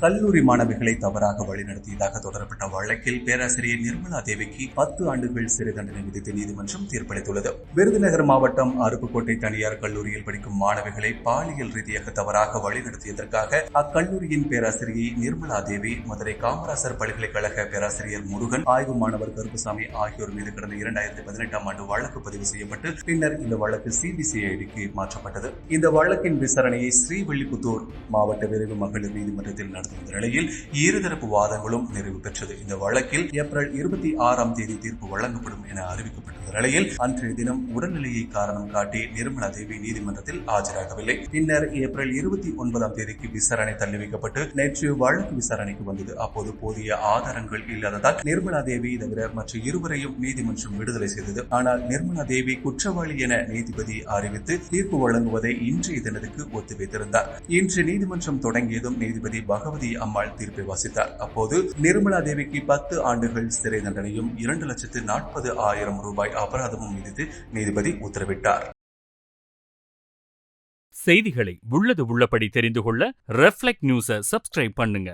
கல்லூரி மாணவிகளை தவறாக வழிநடத்தியதாக தொடரப்பட்ட வழக்கில் பேராசிரியர் நிர்மலா தேவிக்கு பத்து ஆண்டுகள் சிறை தண்டனை விதித்து நீதிமன்றம் தீர்ப்பளித்துள்ளது. விருதுநகர் மாவட்டம் அருப்புக்கோட்டை தனியார் கல்லூரியில் படிக்கும் மாணவிகளை பாலியல் ரீதியாக தவறாக வழிநடத்தியதற்காக அக்கல்லூரியின் பேராசிரியை நிர்மலா தேவி மதுரை காமராசர் பல்கலைக்கழக பேராசிரியர் முருகன் ஆய்வு மாணவர் கருப்புசாமி ஆகியோர் மீது கடந்த இரண்டாயிரத்தி பதினெட்டாம் ஆண்டு வழக்கு பதிவு செய்யப்பட்டு பின்னர் இந்த வழக்கு சிபிசிஐடிக்கு மாற்றப்பட்டது. இந்த வழக்கின் விசாரணையை ஸ்ரீவில்லிபுத்தூர் மாவட்ட விரைவு மகளிர் நீதிமன்றத்தில் நடந்த நிலையில் இருதரப்பு வாதங்களும் நிறைவு பெற்றது. இந்த வழக்கில் ஏப்ரல் இருபத்தி ஆறாம் தேதி தீர்ப்பு வழங்கப்படும் என இருந்த நிலையில் அன்றைய தினம் உடல்நிலையை காரணம் காட்டி நிர்மலா தேவி நீதிமன்றத்தில் ஆஜராகவில்லை. பின்னர் ஏப்ரல் இருபத்தி ஒன்பதாம் தேதிக்கு விசாரணை தள்ளி வைக்கப்பட்டு நேற்று வழக்கு விசாரணைக்கு வந்தது. அப்போது போதிய ஆதாரங்கள் இல்லாததால் நிர்மலா தேவி தவிர மற்ற இருவரையும் நீதிமன்றம் விடுதலை செய்தது. ஆனால் நிர்மலா தேவி குற்றவாளி என நீதிபதி அறிவித்து தீர்ப்பு வழங்குவதை இன்றைய தினத்துக்கு ஒத்திவைத்திருந்தார். இன்று நீதிமன்றம் தொடங்கியதும் நீதிபதி பகவதி அம்மாள் தீர்ப்பை வாசித்தார். அப்போது நிர்மலா தேவிக்கு பத்து ஆண்டுகள் சிறை தண்டனையும் இரண்டு லட்சத்து நாற்பது ஆயிரம் ரூபாய் அபராதமும் விதித்து நீதிபதி உத்தரவிட்டார். செய்திகளை உள்ளது உள்ளபடி தெரிந்து கொள்ள ரெஃப்ளெக்ட் நியூஸை சப்ஸ்கிரைப் பண்ணுங்க.